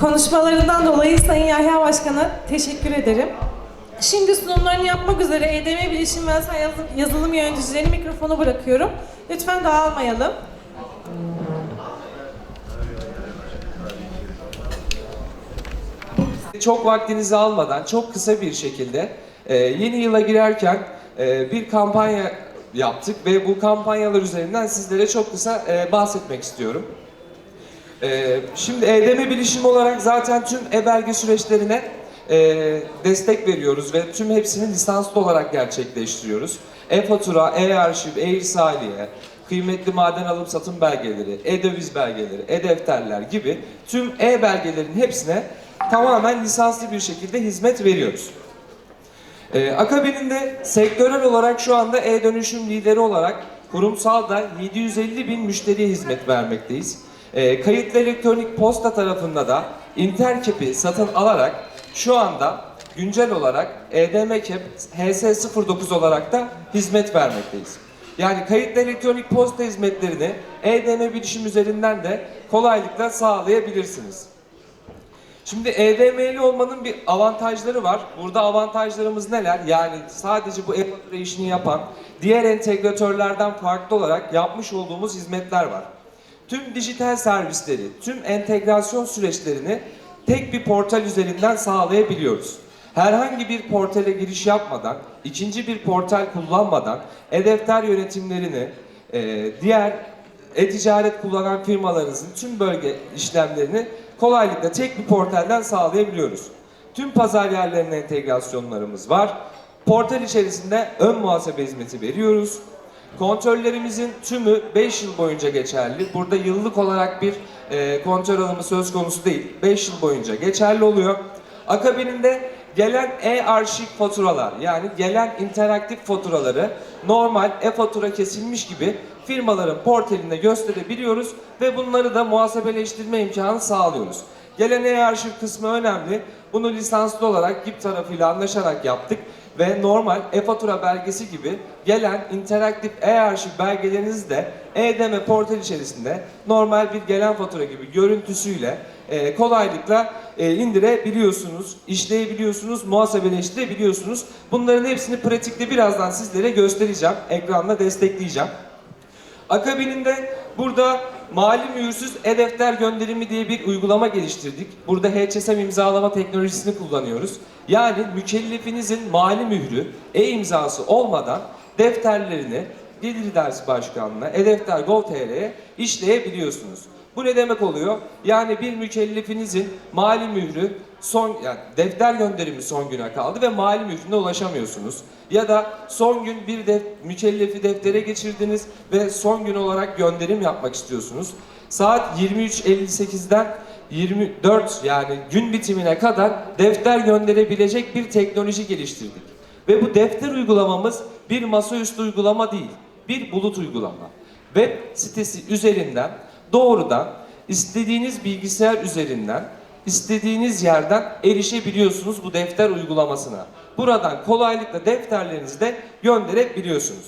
Konuşmalarından dolayı Sayın Yahya Başkan'a teşekkür ederim. Şimdi sunumlarını yapmak üzere EDM Bilişim ve Yazılım, yöneticilerine mikrofonu bırakıyorum. Lütfen dağılmayalım. Çok vaktinizi almadan çok kısa bir şekilde e, yeni yıla girerken e, bir kampanya yaptık ve bu kampanyalar üzerinden sizlere çok kısa e, bahsetmek istiyorum. E, şimdi EDM bilişim olarak zaten tüm e-belge süreçlerine e, destek veriyoruz ve tüm hepsini lisanslı olarak gerçekleştiriyoruz. E-fatura, e-arşiv, e-irsaliye, kıymetli maden alım satım belgeleri, e-döviz belgeleri, e-defterler gibi tüm e-belgelerin hepsine tamamen lisanslı bir şekilde hizmet veriyoruz. Ee, akabininde sektörel olarak şu anda e-dönüşüm lideri olarak kurumsal da 750 bin müşteriye hizmet vermekteyiz. Ee, kayıtlı elektronik posta tarafında da Intercap'i satın alarak şu anda güncel olarak E EDM-CAP HS09 olarak da hizmet vermekteyiz. Yani kayıtlı elektronik posta hizmetlerini EDM bilişim üzerinden de kolaylıkla sağlayabilirsiniz. Şimdi EDM'li olmanın bir avantajları var. Burada avantajlarımız neler? Yani sadece bu e-fatura işini yapan diğer entegratörlerden farklı olarak yapmış olduğumuz hizmetler var. Tüm dijital servisleri, tüm entegrasyon süreçlerini tek bir portal üzerinden sağlayabiliyoruz. Herhangi bir portale giriş yapmadan, ikinci bir portal kullanmadan e-defter yönetimlerini, e, diğer e-ticaret kullanan firmalarınızın tüm bölge işlemlerini kolaylıkla tek bir portalden sağlayabiliyoruz. Tüm pazar yerlerine entegrasyonlarımız var. Portal içerisinde ön muhasebe hizmeti veriyoruz. Kontrollerimizin tümü 5 yıl boyunca geçerli. Burada yıllık olarak bir e, kontrol alımı söz konusu değil. 5 yıl boyunca geçerli oluyor. Akabininde gelen e-arşiv faturalar yani gelen interaktif faturaları normal e-fatura kesilmiş gibi firmaların portalinde gösterebiliyoruz ve bunları da muhasebeleştirme imkanı sağlıyoruz. Gelen e-arşiv kısmı önemli. Bunu lisanslı olarak GİP tarafıyla anlaşarak yaptık ve normal e-fatura belgesi gibi gelen interaktif e-arşiv belgelerinizi de e-deme portal içerisinde normal bir gelen fatura gibi görüntüsüyle e, kolaylıkla e, indirebiliyorsunuz, işleyebiliyorsunuz, muhasebeleştirebiliyorsunuz. Bunların hepsini pratikte birazdan sizlere göstereceğim, ekranda destekleyeceğim. Akabininde burada mali mühürsüz e-defter gönderimi diye bir uygulama geliştirdik. Burada HSM imzalama teknolojisini kullanıyoruz. Yani mükellefinizin mali mührü, e-imzası olmadan defterlerini Gelir İdaresi Başkanlığı'na, e-defter Gov.tr'ye işleyebiliyorsunuz. Bu ne demek oluyor? Yani bir mükellefinizin mali mührü son yani defter gönderimi son güne kaldı ve mali mührüne ulaşamıyorsunuz. Ya da son gün bir def, mükellefi deftere geçirdiniz ve son gün olarak gönderim yapmak istiyorsunuz. Saat 23.58'den 24 yani gün bitimine kadar defter gönderebilecek bir teknoloji geliştirdik. Ve bu defter uygulamamız bir masaüstü uygulama değil, bir bulut uygulama. Web sitesi üzerinden doğrudan istediğiniz bilgisayar üzerinden istediğiniz yerden erişebiliyorsunuz bu defter uygulamasına. Buradan kolaylıkla defterlerinizi de gönderebiliyorsunuz.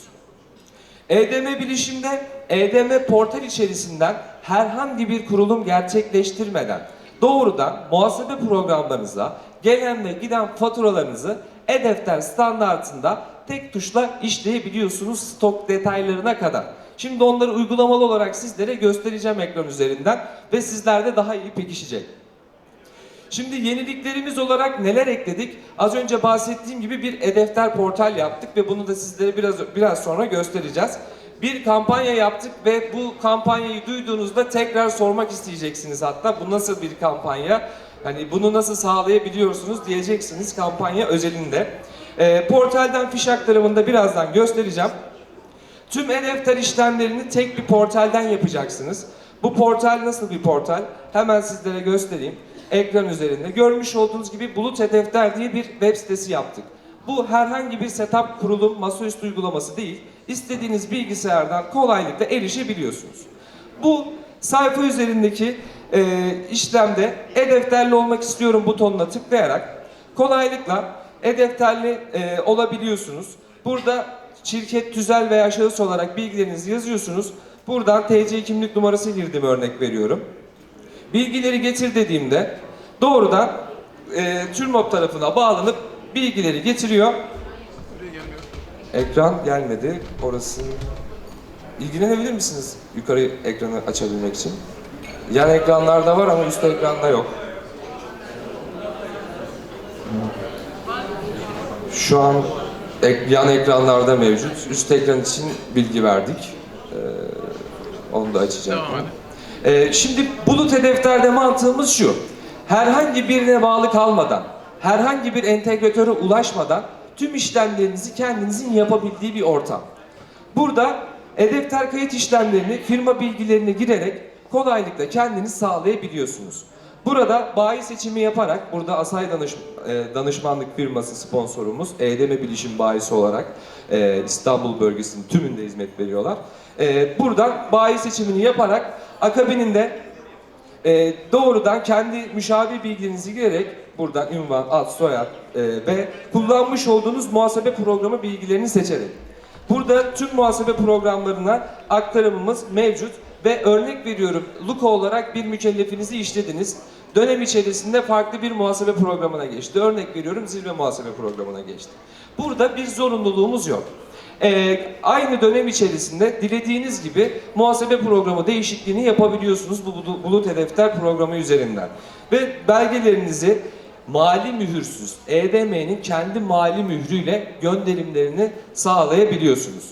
EDM bilişimde EDM portal içerisinden herhangi bir kurulum gerçekleştirmeden doğrudan muhasebe programlarınıza gelen ve giden faturalarınızı e-defter standartında tek tuşla işleyebiliyorsunuz stok detaylarına kadar. Şimdi onları uygulamalı olarak sizlere göstereceğim ekran üzerinden ve sizlerde daha iyi pekişecek. Şimdi yeniliklerimiz olarak neler ekledik? Az önce bahsettiğim gibi bir e-defter portal yaptık ve bunu da sizlere biraz biraz sonra göstereceğiz. Bir kampanya yaptık ve bu kampanyayı duyduğunuzda tekrar sormak isteyeceksiniz hatta bu nasıl bir kampanya? Hani bunu nasıl sağlayabiliyorsunuz diyeceksiniz kampanya özelinde. Ee, portalden fiş aktarımında birazdan göstereceğim. Tüm e-defter işlemlerini tek bir portalden yapacaksınız. Bu portal nasıl bir portal? Hemen sizlere göstereyim. Ekran üzerinde. Görmüş olduğunuz gibi Bulut E-Defter diye bir web sitesi yaptık. Bu herhangi bir setup kurulum masaüstü uygulaması değil. İstediğiniz bilgisayardan kolaylıkla erişebiliyorsunuz. Bu sayfa üzerindeki e, işlemde e-defterli olmak istiyorum butonuna tıklayarak kolaylıkla e-defterli e, olabiliyorsunuz. Burada şirket, tüzel veya şahıs olarak bilgilerinizi yazıyorsunuz. Buradan TC kimlik numarası girdim örnek veriyorum. Bilgileri getir dediğimde doğrudan e, TÜRMOP tarafına bağlanıp bilgileri getiriyor. Ekran gelmedi. Orası İlgilenebilir misiniz yukarı ekranı açabilmek için? Yan ekranlarda var ama üst ekranda yok. Şu an ek- yan ekranlarda mevcut. Üst ekran için bilgi verdik. Ee, onu da açacağım. Devam Ee, şimdi bulut hedeflerde mantığımız şu. Herhangi birine bağlı kalmadan, herhangi bir entegratöre ulaşmadan tüm işlemlerinizi kendinizin yapabildiği bir ortam. Burada hedefler kayıt işlemlerini firma bilgilerine girerek kolaylıkla kendiniz sağlayabiliyorsunuz. Burada bayi seçimi yaparak, burada Asay Danış, e, Danışmanlık firması sponsorumuz, EDM Bilişim bayisi olarak e, İstanbul bölgesinin tümünde hizmet veriyorlar. E, buradan bayi seçimini yaparak akabininde e, doğrudan kendi müşavir bilginizi girerek buradan ünvan, ad, soyad e, ve kullanmış olduğunuz muhasebe programı bilgilerini seçerek Burada tüm muhasebe programlarına aktarımımız mevcut ve örnek veriyorum Luka olarak bir mükellefinizi işlediniz. Dönem içerisinde farklı bir muhasebe programına geçti. Örnek veriyorum zirve muhasebe programına geçti. Burada bir zorunluluğumuz yok. Ee, aynı dönem içerisinde dilediğiniz gibi muhasebe programı değişikliğini yapabiliyorsunuz bu Bulut- Hedefler programı üzerinden. Ve belgelerinizi mali mühürsüz, EDM'nin kendi mali mührüyle gönderimlerini sağlayabiliyorsunuz.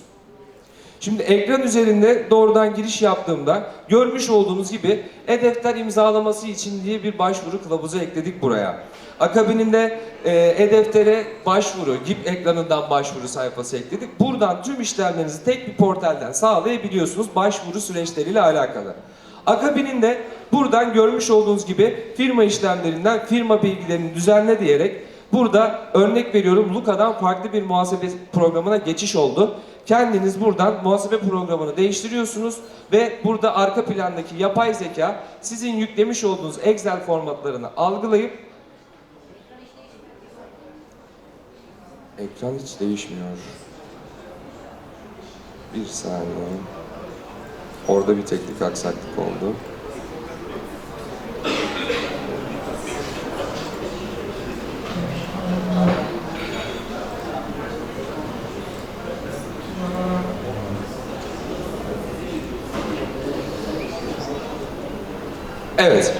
Şimdi ekran üzerinde doğrudan giriş yaptığımda görmüş olduğunuz gibi e-defter imzalaması için diye bir başvuru kılavuzu ekledik buraya. Akabininde e, e-deftere başvuru, GIP ekranından başvuru sayfası ekledik. Buradan tüm işlemlerinizi tek bir portalden sağlayabiliyorsunuz başvuru süreçleriyle alakalı. Akabininde buradan görmüş olduğunuz gibi firma işlemlerinden firma bilgilerini düzenle diyerek burada örnek veriyorum Luka'dan farklı bir muhasebe programına geçiş oldu. Kendiniz buradan muhasebe programını değiştiriyorsunuz ve burada arka plandaki yapay zeka sizin yüklemiş olduğunuz Excel formatlarını algılayıp Ekran hiç değişmiyor. Bir saniye. Orada bir teknik aksaklık oldu. Evet.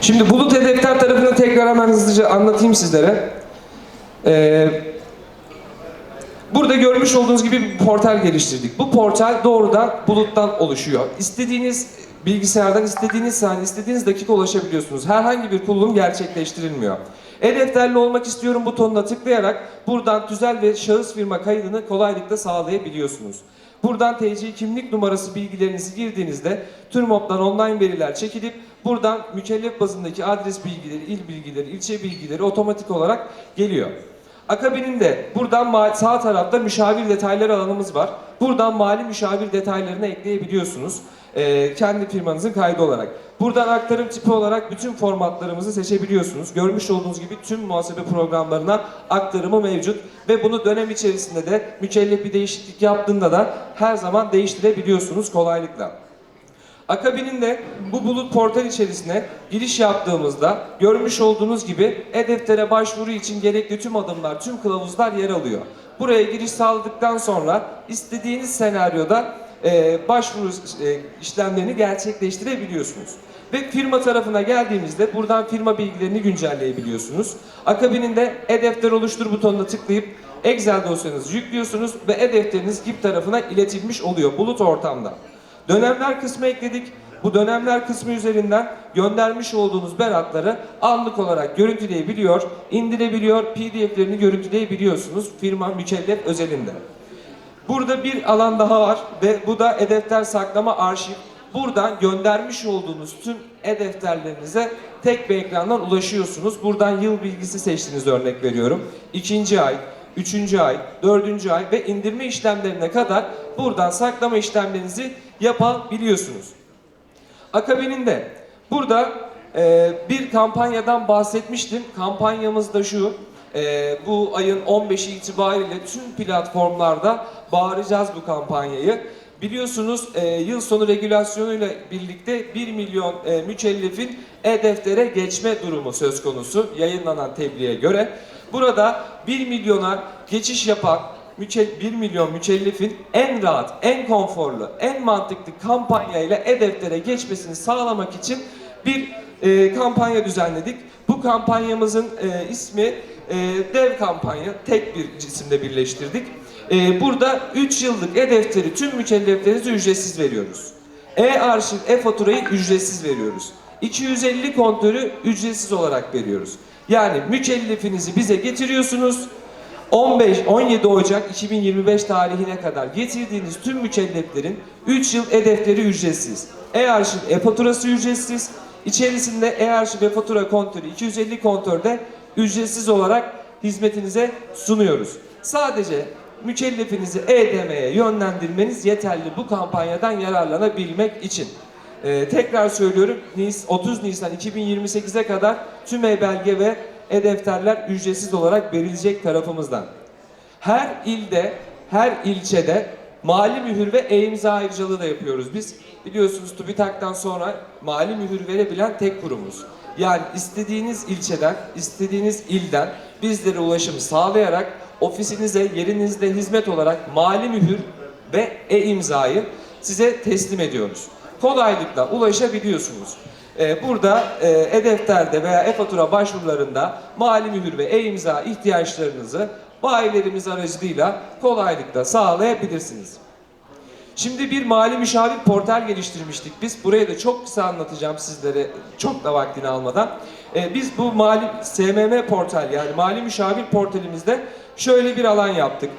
Şimdi bulut hedefler tarafını tekrar hemen hızlıca anlatayım sizlere. Ee, Burada görmüş olduğunuz gibi bir portal geliştirdik. Bu portal doğrudan buluttan oluşuyor. İstediğiniz bilgisayardan istediğiniz saniye, istediğiniz dakika ulaşabiliyorsunuz. Herhangi bir kurulum gerçekleştirilmiyor. E-defterli olmak istiyorum butonuna tıklayarak buradan tüzel ve şahıs firma kaydını kolaylıkla sağlayabiliyorsunuz. Buradan TC kimlik numarası bilgilerinizi girdiğinizde TÜRMOP'tan online veriler çekilip buradan mükellef bazındaki adres bilgileri, il bilgileri, ilçe bilgileri otomatik olarak geliyor. Akabininde buradan sağ tarafta müşavir detayları alanımız var. Buradan mali müşavir detaylarını ekleyebiliyorsunuz. Ee, kendi firmanızın kaydı olarak. Buradan aktarım tipi olarak bütün formatlarımızı seçebiliyorsunuz. Görmüş olduğunuz gibi tüm muhasebe programlarına aktarımı mevcut. Ve bunu dönem içerisinde de mükellef bir değişiklik yaptığında da her zaman değiştirebiliyorsunuz kolaylıkla. Akabininde bu bulut portal içerisine giriş yaptığımızda görmüş olduğunuz gibi e-deftere başvuru için gerekli tüm adımlar, tüm kılavuzlar yer alıyor. Buraya giriş sağladıktan sonra istediğiniz senaryoda e, başvuru e, işlemlerini gerçekleştirebiliyorsunuz. Ve firma tarafına geldiğimizde buradan firma bilgilerini güncelleyebiliyorsunuz. Akabininde e-defter oluştur butonuna tıklayıp Excel dosyanızı yüklüyorsunuz ve e-defteriniz GIP tarafına iletilmiş oluyor bulut ortamda. Dönemler kısmı ekledik. Bu dönemler kısmı üzerinden göndermiş olduğunuz beratları anlık olarak görüntüleyebiliyor, indirebiliyor, pdf'lerini görüntüleyebiliyorsunuz firma mükellef özelinde. Burada bir alan daha var ve bu da e-defter saklama arşiv. Buradan göndermiş olduğunuz tüm e-defterlerinize tek bir ekrandan ulaşıyorsunuz. Buradan yıl bilgisi seçtiğiniz örnek veriyorum. İkinci ay, üçüncü ay, dördüncü ay ve indirme işlemlerine kadar buradan saklama işlemlerinizi yapabiliyorsunuz. Akabininde burada e, bir kampanyadan bahsetmiştim. Kampanyamız da şu. e, bu ayın 15'i itibariyle tüm platformlarda bağıracağız bu kampanyayı. Biliyorsunuz e, yıl sonu regülasyonuyla birlikte 1 milyon e, mükellefin e-deftere geçme durumu söz konusu yayınlanan tebliğe göre. Burada 1 milyona geçiş yapan 1 milyon mükellefin en rahat, en konforlu, en mantıklı kampanyayla e-deftere geçmesini sağlamak için bir e, kampanya düzenledik. Bu kampanyamızın e, ismi e, dev kampanya, tek bir isimle birleştirdik. E, burada 3 yıllık e-defteri tüm mükelleflerinize ücretsiz veriyoruz. E-arşiv, e-faturayı ücretsiz veriyoruz. 250 kontörü ücretsiz olarak veriyoruz. Yani mükellefinizi bize getiriyorsunuz. 15-17 Ocak 2025 tarihine kadar getirdiğiniz tüm mükelleflerin 3 yıl e-defteri ücretsiz. E-arşiv, e-faturası ücretsiz. İçerisinde e-arşiv ve fatura kontörü 250 kontörde ücretsiz olarak hizmetinize sunuyoruz. Sadece mükellefinizi e-demeye yönlendirmeniz yeterli bu kampanyadan yararlanabilmek için. Ee, tekrar söylüyorum Nis- 30 Nisan 2028'e kadar tüm e-belge ve e-defterler ücretsiz olarak verilecek tarafımızdan. Her ilde, her ilçede mali mühür ve e-imza ayrıcalığı da yapıyoruz biz. Biliyorsunuz TÜBİTAK'tan sonra mali mühür verebilen tek kurumuz. Yani istediğiniz ilçeden, istediğiniz ilden bizlere ulaşım sağlayarak ofisinize, yerinizde hizmet olarak mali mühür ve e-imzayı size teslim ediyoruz. Kolaylıkla ulaşabiliyorsunuz. Ee, Burada e, e-defterde veya e-fatura başvurularında mali mühür ve e-imza ihtiyaçlarınızı bayilerimiz aracılığıyla kolaylıkla sağlayabilirsiniz. Şimdi bir mali müşavir portal geliştirmiştik biz. Buraya da çok kısa anlatacağım sizlere çok da vaktini almadan. Ee, biz bu mali SMM portal yani mali müşavir portalimizde şöyle bir alan yaptık.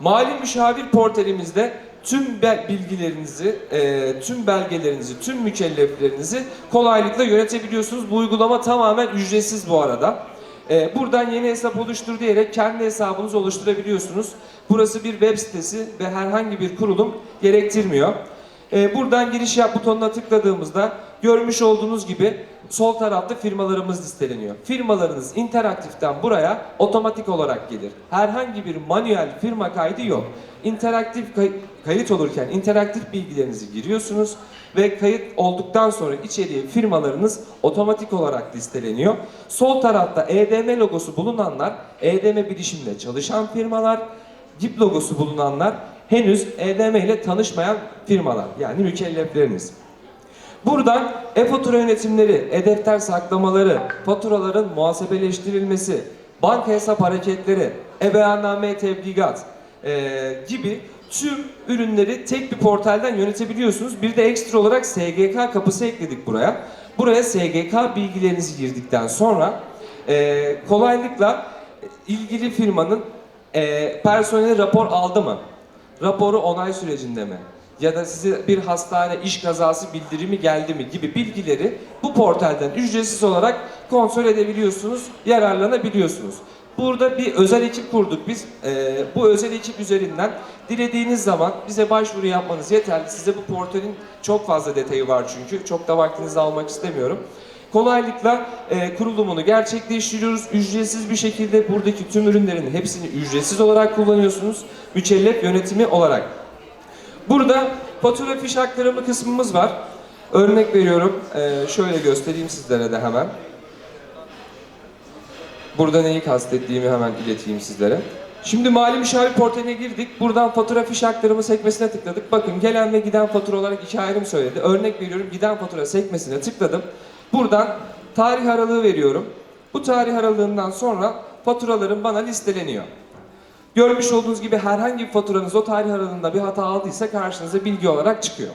Mali müşavir portalimizde tüm bilgilerinizi, e, tüm belgelerinizi, tüm mükelleflerinizi kolaylıkla yönetebiliyorsunuz. Bu uygulama tamamen ücretsiz bu arada. E, buradan yeni hesap oluştur diyerek kendi hesabınızı oluşturabiliyorsunuz. Burası bir web sitesi ve herhangi bir kurulum gerektirmiyor. E, buradan giriş yap butonuna tıkladığımızda görmüş olduğunuz gibi sol tarafta firmalarımız listeleniyor. Firmalarınız interaktiften buraya otomatik olarak gelir. Herhangi bir manuel firma kaydı yok. İnteraktif kay- kayıt olurken interaktif bilgilerinizi giriyorsunuz ve kayıt olduktan sonra içeriye firmalarınız otomatik olarak listeleniyor. Sol tarafta EDM logosu bulunanlar EDM bilişimde çalışan firmalar, GIP logosu bulunanlar henüz EDM ile tanışmayan firmalar yani mükelleflerimiz. Buradan e-fatura yönetimleri, e-defter saklamaları, faturaların muhasebeleştirilmesi, banka hesap hareketleri, e-beyanname tebligat eee, gibi tüm ürünleri tek bir portalden yönetebiliyorsunuz. Bir de ekstra olarak SGK kapısı ekledik buraya. Buraya SGK bilgilerinizi girdikten sonra eee, kolaylıkla ilgili firmanın eee personeli rapor aldı mı? Raporu onay sürecinde mi? Ya da size bir hastane iş kazası bildirimi geldi mi gibi bilgileri bu portalden ücretsiz olarak kontrol edebiliyorsunuz, yararlanabiliyorsunuz. Burada bir özel ekip kurduk biz. Ee, bu özel ekip üzerinden dilediğiniz zaman bize başvuru yapmanız yeterli. Size bu portalin çok fazla detayı var çünkü. Çok da vaktinizi almak istemiyorum. Kolaylıkla e, kurulumunu gerçekleştiriyoruz. Ücretsiz bir şekilde buradaki tüm ürünlerin hepsini ücretsiz olarak kullanıyorsunuz. Mükellef yönetimi olarak. Burada fatura fiş aktarımı kısmımız var. Örnek veriyorum. Ee, şöyle göstereyim sizlere de hemen. Burada neyi kastettiğimi hemen ileteyim sizlere. Şimdi mali müşavir portaline girdik. Buradan fatura fiş aktarımı sekmesine tıkladık. Bakın gelen ve giden fatura olarak iki ayrım söyledi. Örnek veriyorum giden fatura sekmesine tıkladım. Buradan tarih aralığı veriyorum. Bu tarih aralığından sonra faturalarım bana listeleniyor. Görmüş olduğunuz gibi herhangi bir faturanız o tarih aralığında bir hata aldıysa karşınıza bilgi olarak çıkıyor.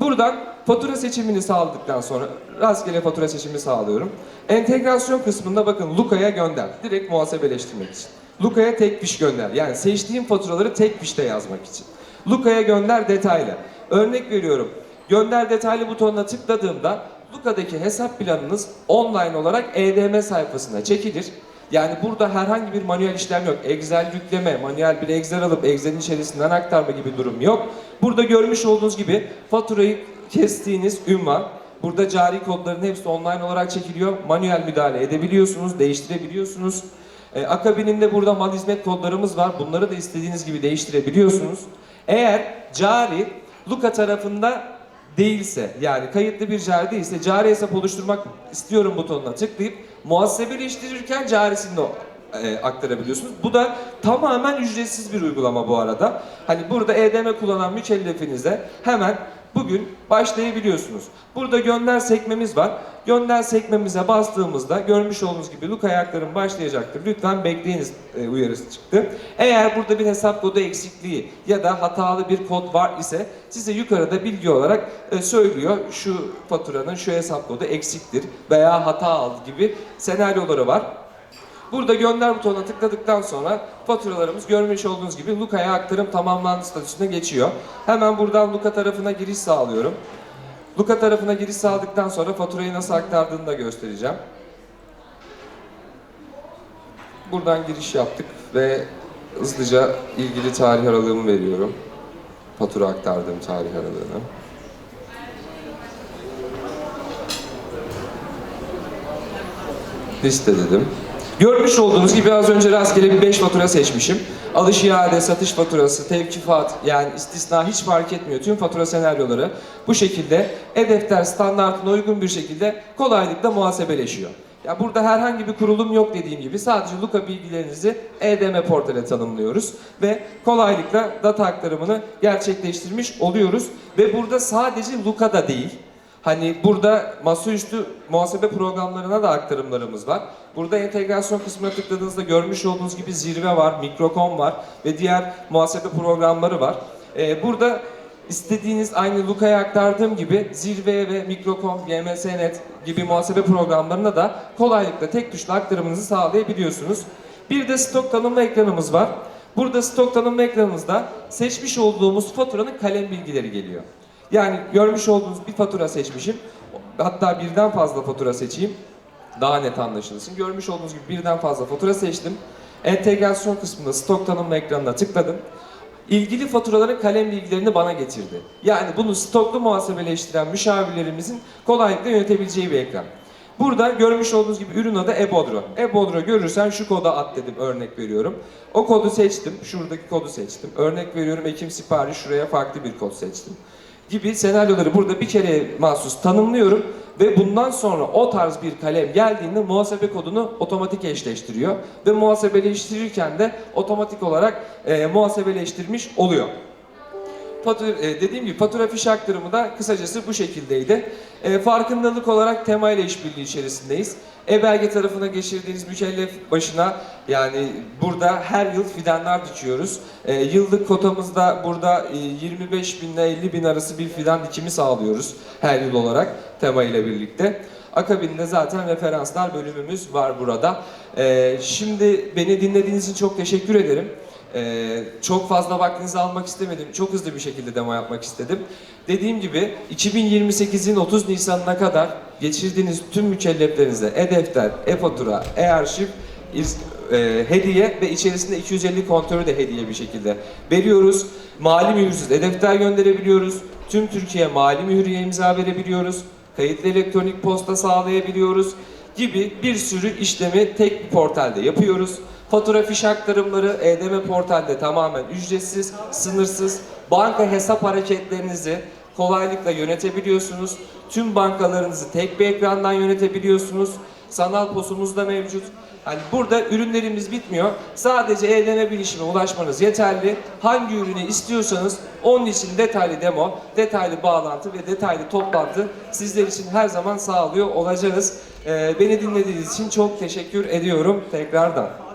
Buradan fatura seçimini sağladıktan sonra rastgele fatura seçimi sağlıyorum. Entegrasyon kısmında bakın Luka'ya gönder. Direkt muhasebeleştirmek için. Luka'ya tek fiş gönder. Yani seçtiğim faturaları tek fişte yazmak için. Luka'ya gönder detaylı. Örnek veriyorum. Gönder detaylı butonuna tıkladığımda Luka'daki hesap planınız online olarak EDM sayfasına çekilir. Yani burada herhangi bir manuel işlem yok. Excel yükleme, manuel bir Excel alıp Excel'in içerisinden aktarma gibi durum yok. Burada görmüş olduğunuz gibi faturayı kestiğiniz ünvan, burada cari kodların hepsi online olarak çekiliyor. Manuel müdahale edebiliyorsunuz, değiştirebiliyorsunuz. Ee, akabininde burada mal hizmet kodlarımız var. Bunları da istediğiniz gibi değiştirebiliyorsunuz. Eğer cari Luka tarafında değilse yani kayıtlı bir cari değilse cari hesap oluşturmak istiyorum butonuna tıklayıp muhasebeleştirirken carisini e, aktarabiliyorsunuz. Bu da tamamen ücretsiz bir uygulama bu arada. Hani burada EDM kullanan mükellefinize hemen bugün başlayabiliyorsunuz. Burada gönder sekmemiz var. Gönder sekmemize bastığımızda görmüş olduğunuz gibi Luka ayaklarım başlayacaktır. Lütfen bekleyiniz e, uyarısı çıktı. Eğer burada bir hesap kodu eksikliği ya da hatalı bir kod var ise size yukarıda bilgi olarak e, söylüyor. Şu faturanın şu hesap kodu eksiktir veya hata aldı gibi senaryoları var. Burada gönder butonuna tıkladıktan sonra faturalarımız görmüş olduğunuz gibi Luka'ya aktarım tamamlandı statüsüne geçiyor. Hemen buradan Luka tarafına giriş sağlıyorum. Luka tarafına giriş sağladıktan sonra faturayı nasıl aktardığını da göstereceğim. Buradan giriş yaptık ve hızlıca ilgili tarih aralığımı veriyorum. Fatura aktardığım tarih aralığını. Liste dedim. Görmüş olduğunuz gibi az önce rastgele bir 5 fatura seçmişim. Alış iade, satış faturası, tevkifat yani istisna hiç fark etmiyor. Tüm fatura senaryoları bu şekilde e-defter standartına uygun bir şekilde kolaylıkla muhasebeleşiyor. Ya burada herhangi bir kurulum yok dediğim gibi sadece Luka bilgilerinizi EDM portale tanımlıyoruz ve kolaylıkla data aktarımını gerçekleştirmiş oluyoruz ve burada sadece Luka'da değil Hani burada masaüstü muhasebe programlarına da aktarımlarımız var. Burada entegrasyon kısmına tıkladığınızda görmüş olduğunuz gibi zirve var, mikrokom var ve diğer muhasebe programları var. Ee, burada istediğiniz aynı Luka'ya aktardığım gibi zirve ve mikrokom, YMSNet gibi muhasebe programlarına da kolaylıkla tek tuşla aktarımınızı sağlayabiliyorsunuz. Bir de stok tanımlı ekranımız var. Burada stok tanımlı ekranımızda seçmiş olduğumuz faturanın kalem bilgileri geliyor. Yani görmüş olduğunuz bir fatura seçmişim. Hatta birden fazla fatura seçeyim. Daha net anlaşılsın. Görmüş olduğunuz gibi birden fazla fatura seçtim. Entegrasyon kısmında stok tanımlı ekranına tıkladım. İlgili faturaların kalem bilgilerini bana getirdi. Yani bunu stoklu muhasebeleştiren müşavirlerimizin kolaylıkla yönetebileceği bir ekran. Burada görmüş olduğunuz gibi ürün adı Ebodro. Ebodro görürsen şu koda at dedim örnek veriyorum. O kodu seçtim. Şuradaki kodu seçtim. Örnek veriyorum Ekim sipariş şuraya farklı bir kod seçtim gibi senaryoları burada bir kere mahsus tanımlıyorum ve bundan sonra o tarz bir kalem geldiğinde muhasebe kodunu otomatik eşleştiriyor ve muhasebeleştirirken de otomatik olarak e, muhasebeleştirmiş oluyor. E, dediğim gibi fatura fiş aktarımı da kısacası bu şekildeydi. E, farkındalık olarak tema ile işbirliği içerisindeyiz. E-belge tarafına geçirdiğiniz mükellef başına yani burada her yıl fidanlar dikiyoruz. E, yıllık kotamızda burada e, 25 bin ile 50 bin arası bir fidan dikimi sağlıyoruz her yıl olarak tema ile birlikte. Akabinde zaten referanslar bölümümüz var burada. E, şimdi beni dinlediğiniz için çok teşekkür ederim. Ee, çok fazla vaktinizi almak istemedim. Çok hızlı bir şekilde demo yapmak istedim. Dediğim gibi 2028'in 30 Nisan'ına kadar geçirdiğiniz tüm mükelleflerinize e-defter, e-fatura, e-arşiv e, hediye ve içerisinde 250 kontörü de hediye bir şekilde veriyoruz. Mali mühürsüz e-defter gönderebiliyoruz. Tüm Türkiye mali mühürüye imza verebiliyoruz. Kayıtlı elektronik posta sağlayabiliyoruz gibi bir sürü işlemi tek bir portalde yapıyoruz. Fatura fiş aktarımları EDM portalde tamamen ücretsiz, sınırsız. Banka hesap hareketlerinizi kolaylıkla yönetebiliyorsunuz. Tüm bankalarınızı tek bir ekrandan yönetebiliyorsunuz. Sanal posumuz da mevcut. Hani burada ürünlerimiz bitmiyor. Sadece EDM bilişime ulaşmanız yeterli. Hangi ürünü istiyorsanız onun için detaylı demo, detaylı bağlantı ve detaylı toplantı sizler için her zaman sağlıyor olacağız. Ee, beni dinlediğiniz için çok teşekkür ediyorum tekrardan.